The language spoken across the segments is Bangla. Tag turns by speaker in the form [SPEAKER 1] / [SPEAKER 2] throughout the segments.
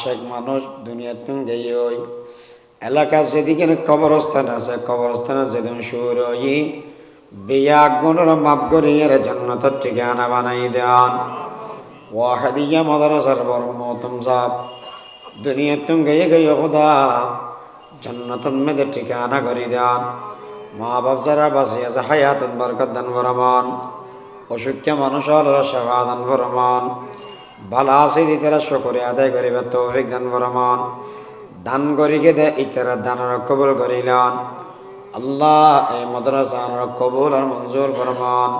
[SPEAKER 1] শেখ মানুষ দুনিয়ার তুন গেই ওই। এলাকা যেদিকে কবরস্থান আছে কবরস্থানে যেদিন সুর ওই। বিয়া গুণর মাপ করিয়ে জন্নতর ঠিকানা বানাই দেন। ওয়াহাদিয়া মাদ্রাসার বড় মতম সাহ দুনিয়ার তুন গেয়ে গেয়ে খোদা জন্নতন মেয়েদের ঠিকানা করি দেন। মা বাপ যারা বাসি আছে, হায়াতন বরকত দান বরমান অসুখ্য মানুষ সেবা দান বরমান ভালো আছে ইতারা শকরে আদায় করিবে তৌফিক দান বরমান দান করিকে দে ইতারা দানের কবুল করিলান। আল্লাহ এই মাদ্রাসার কবুল আর মঞ্জুর ফরমান।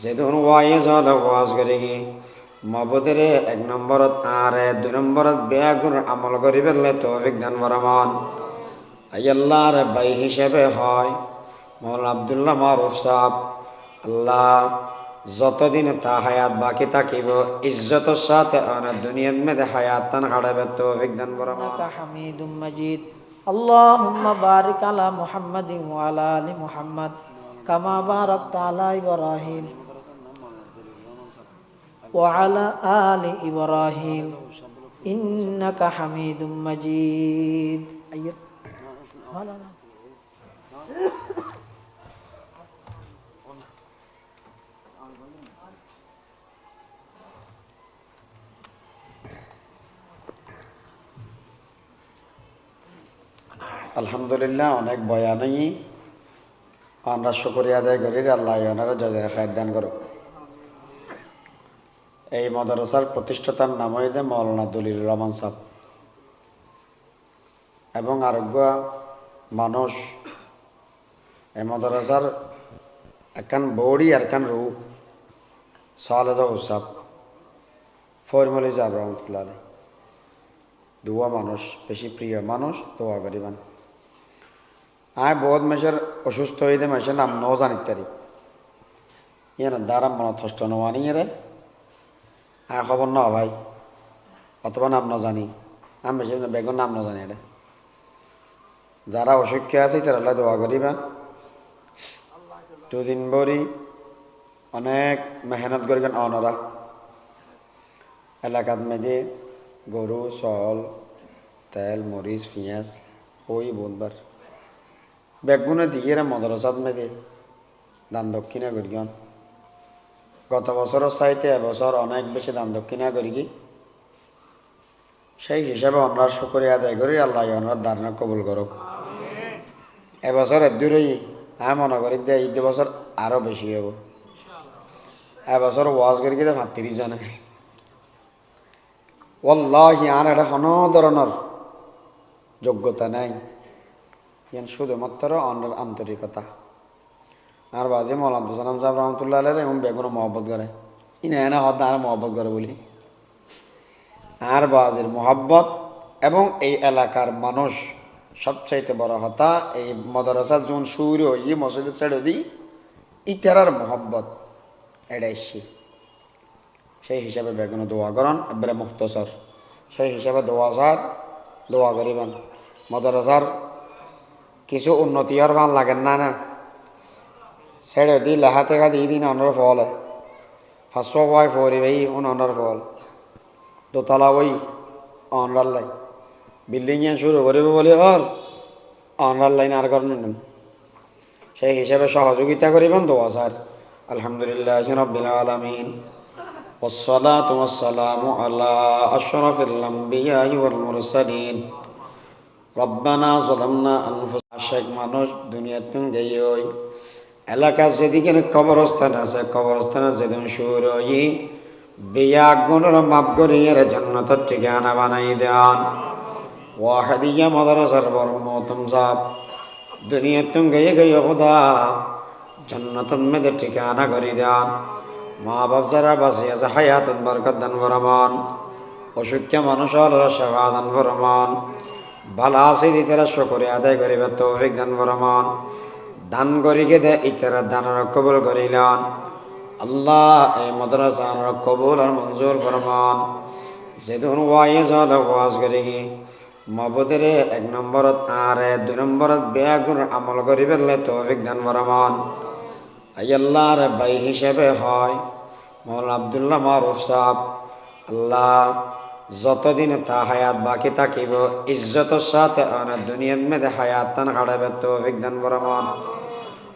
[SPEAKER 1] যেদিন ওয়াইজ হল, ওয়াজ করি কি মবদের এক নম্বরত আর দুই নম্বরত বেগুন আমল করি পেলে তৌফিক দান ফরমান আল্লাহর বাই হিসেবে হয়। মৌল আবদুল্লাহ মারুফ সাহ আল্লাহ যতদিন তা হায়াত বাকি থাকিব ইজ্জতের সাথে অনেক দুনিয়ার মেয়েদের হায়াত তান হারাবে তৌফিক দান বরমান
[SPEAKER 2] إنك حميد مجيد اللهم بارك على محمد وعلى آل محمد كما باركت على إبراهيم وعلى آل إبراهيم إنك حميد مجيد أيوة.
[SPEAKER 1] আলহামদুলিল্লাহ, অনেক বয়ানই আমরা শুকরিয়া আদায় করি আল্লাহ ওনারা জয় খায় দান করুক। এই মাদ্রাসার প্রতিষ্ঠাতার নাম হইতে মৌলানা দলিল রহমান সাহ এবং আরোগ্য মানুষ, এই মাদ্রাসার একান বৌড়ি আর একান রূ সালেজা উৎসব ফরমলি যাব রহমতুল্লাহ আলী দোয়া মানুষ, বেশি প্রিয় মানুষ, দোয়া করিবান। আয় বহুত মেসের অসুস্থ হইতে মেসের নাম ন জানিত তারি ইয়ার দ্বারা মনত হষ্ট নোয়ানি রে আয় খবর ন ভাই? অথবা নাম ন জানি আমি বেশি বেগুন নাম ন জানি এটা যারা অসুখ্য আছে তারা দোয়া করিবেন দুদিন ভরি অনেক মেহনত করিবেন অনরা এলাকাত মেদে গরু চাউল তেল মরিচ পেঁয়াজ ওই বুধবার বেগুনে দিয়ে মদরসাত মেদে। দান দক্ষিণা করিগন গত বছরের চাইতে এবছর অনেক বেশি দান দক্ষিণা করি কি? সেই হিসাবে অনার শুকরে আদায় করি আল্লাহ অনার দান কবুল করুক এবছর এদূরই আমি মনে করি যে ঈদ বছর আরও বেশি হব। এবছর ওয়াজ করি কিন্তু ভাত্রিশ জনে ওল্লাহি আর এটা কোনো ধরনের যোগ্যতা নাই। ইয়ান শুধুমাত্র অন্যের আন্তরিকতা। আর বাজে মৌল আব্দুল সালাম সাহেব রহমতুল্লাহ আলের এবং বেগুন মহব্বত করে। ইনা এনা হদ আর মহব্বত করে বলি। আর বাজের মহব্বত এবং এই এলাকার মানুষ সবচাইতে বড় হতা এই মদরসা জুন সুর ই মসজিদ ছেড়ে দিই ইতারার মহব্বত এটাই সেই হিসাবে বেগুন দোয়া করন, এবারে মুক্তসর। সেই হিসাবে দোয়া সার, দোয়া করিবেন। মদরসার কিছু উন্নতি আর ভাল লাগেন না না ছেড়ে দি লেহা থেকে দিয়ে দিন অনর ফল ফাঁসশো বয় ফরি ভাই উন অনর ফল দোতলা ওই অনরার লাই বিল্ডিং এ শুরু করিব বলে হল অনরার লাইন আর করেন সেই হিসাবে সহযোগিতা করিবেন দোয়া সার আলহামদুলিল্লাহ রবিল আলমিন والصلاة والسلام على أشرف الأنبياء والمرسلين ربنا ظلمنا أنفسنا শেখ মানুষ দুনিয়ার তুন গেই ওই এলাকা যেদিকে কবরস্থান আছে কবরস্থানে যেদিন সুর ওই বিয়া গুণর মাপ করিয়ে জন্নতর ঠিকানা বানাই দেন। ওয়াহাদিয়া মাদ্রাসার বড় মতম সাহ দুনিয়ার তুন গেয়ে গেয়ে খোদা জন্নতন মেয়েদের ঠিকানা করি দেন। মা বাপ যারা বাসি আছে, হায়াতন বরকত দান বরমান অসুখ্য মানুষ সেবা দান বরমান ভালো আছে ইতারা শকরে আদায় করিবে, তৌফিক দান বরমান দান করিকে দে ইতারা দানের কবুল করিলান আল্লাহ, এই মাদ্রাসার কবুল আর মঞ্জুর ফরমান যেদিন ওয়াইজ ওয়াজ করি কি মবদের এক নম্বরত আর, দুই নম্বরত বেগুন আমল করি পেলে তৌফিক দান বরমান আল্লাহর বাই হিসেবে হয় মৌল আবদুল্লাহ মারুফ সাহ আল্লাহ যতদিন তা হায়াত বাকি থাকিব ইজ্জতের সাথে অনেক দুনিয়ার মেয়েদে হায়াত তান কাটাবে তৌফিক দান বরমন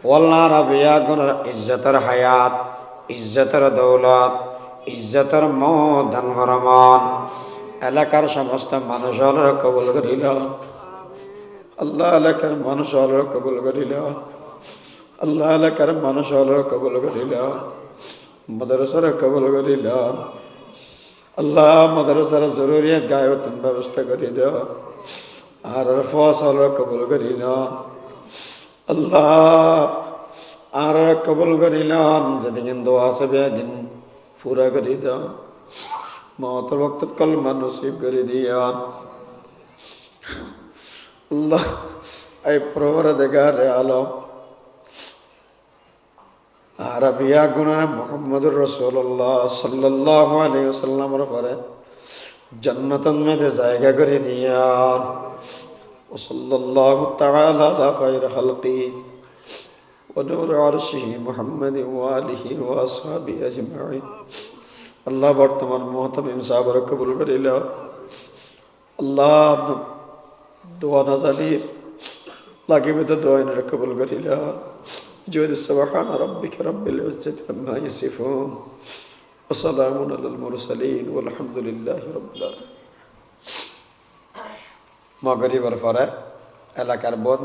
[SPEAKER 1] ওল্লা রবিয়া গুণের ইজ্জতের হায়াত, ইজ্জতের দৌলত, ইজ্জতের মৌ দান বরমন এলাকার সমস্ত মানুষ হল কবুল করিল আল্লাহ এলাকার মানুষ হল কবুল করিল আল্লাহ এলাকার মানুষ হল কবুল করিল মাদ্রাসার কবুল করিল আল্লাহ মাদ্রাসার জরুরিয়াত গায়তন ব্যবস্থা করে দাও। আর ফসল কবুল করিল আল্লাহ আর কবুল করিলাম যেদিন দোয়া আছে দিন পুরা করি দাও। মত বক্ত কলমা নসিব করে দিয়া। আল্লাহ, এই প্রবর দেখার আলম আরবিয়া গুণার মোহাম্মদুর রসুল্লাহ সাল্লাহ আলাইসাল্লামর পরে জন্নতন মেয়েদের জায়গা করে দিয়ান وصلى الله تعالى على خير خلقه ونور عرشه محمد وآله وأصحابه أجمعين আল্লাহ বর্তমান মহতামিম সাহাবার কবুল করিল আল্লাহ দোয়া নাজালির লাগিবে তো দোয়া এনে কবুল করিল جود سبحان ربك رب العزة عما يصفون وسلام على المرسلين والحمد لله رب العالمين. مغرب الفرع على كربوت